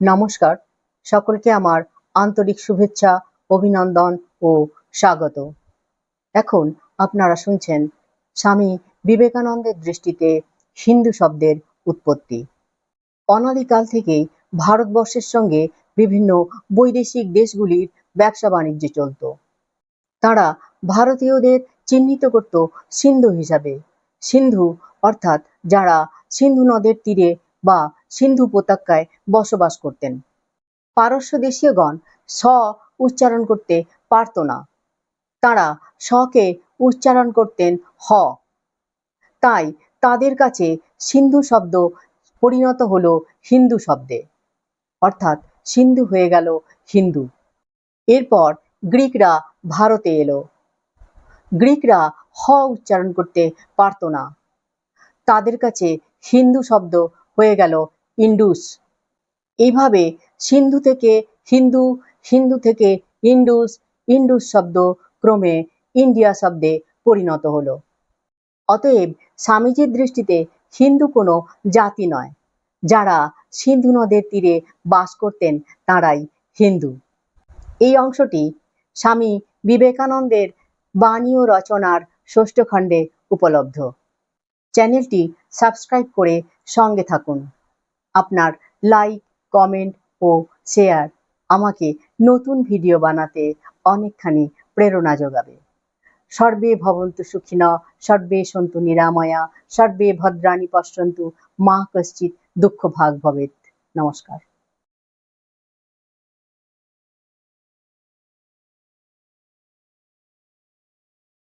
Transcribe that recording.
নমস্কার। সকলকে আমার আন্তরিক শুভেচ্ছা, অভিনন্দন ও স্বাগত। এখন আপনারা শুনছেন স্বামী বিবেকানন্দের দৃষ্টিতে হিন্দু শব্দের উৎপত্তি। অনাদিকাল থেকেই ভারতবর্ষের সঙ্গে বিভিন্ন বৈদেশিক দেশগুলির ব্যবসা বাণিজ্য চলত। তারা ভারতীয়দের চিহ্নিত করত সিন্ধু হিসাবে। সিন্ধু অর্থাৎ যারা সিন্ধু নদের তীরে বা সিন্ধু উপত্যকায় বসবাস করতেন। পারস্য দেশীয়গণ স উচ্চারণ করতে পারত না। তারা সকে উচ্চারণ করতেন হ। তাই তাদের কাছে সিন্ধু শব্দ পরিণত হলো হিন্দু শব্দে। অর্থাৎ সিন্ধু হয়ে গেল হিন্দু। এরপর গ্রিকরা ভারতে এলো। গ্রিকরা হ উচ্চারণ করতে পারত না। তাদের কাছে হিন্দু শব্দ হয়ে গেল ইন্ডুস। এইভাবে সিন্ধু থেকে হিন্দু হিন্দু থেকে ইন্ডুস ইন্ডুস শব্দ ক্রমে ইন্ডিয়া শব্দে পরিণত হলো। অতএব স্বামীজির দৃষ্টিতে হিন্দু কোনো জাতি নয়। যারা সিন্ধু নদের তীরে বাস করতেন তারাই হিন্দু। এই অংশটি স্বামী বিবেকানন্দের বাণী ও রচনার ষষ্ঠ খণ্ডে উপলব্ধ। চ্যানেলটি সাবস্ক্রাইব করে সঙ্গে থাকুন। আপনার লাইক কমেন্ট ও শেয়ার আমাকে নতুন ভিডিও বানাতে অনেকখানি প্রেরণা যোগাবে। সর্বে ভবন্তু সুখিন, সর্বে সন্তু নিরাময়া, সর্বে ভদ্রাণী পশ্যন্তু মা কশ্চিৎ দুঃখ ভাগ ভবেত নমস্কার।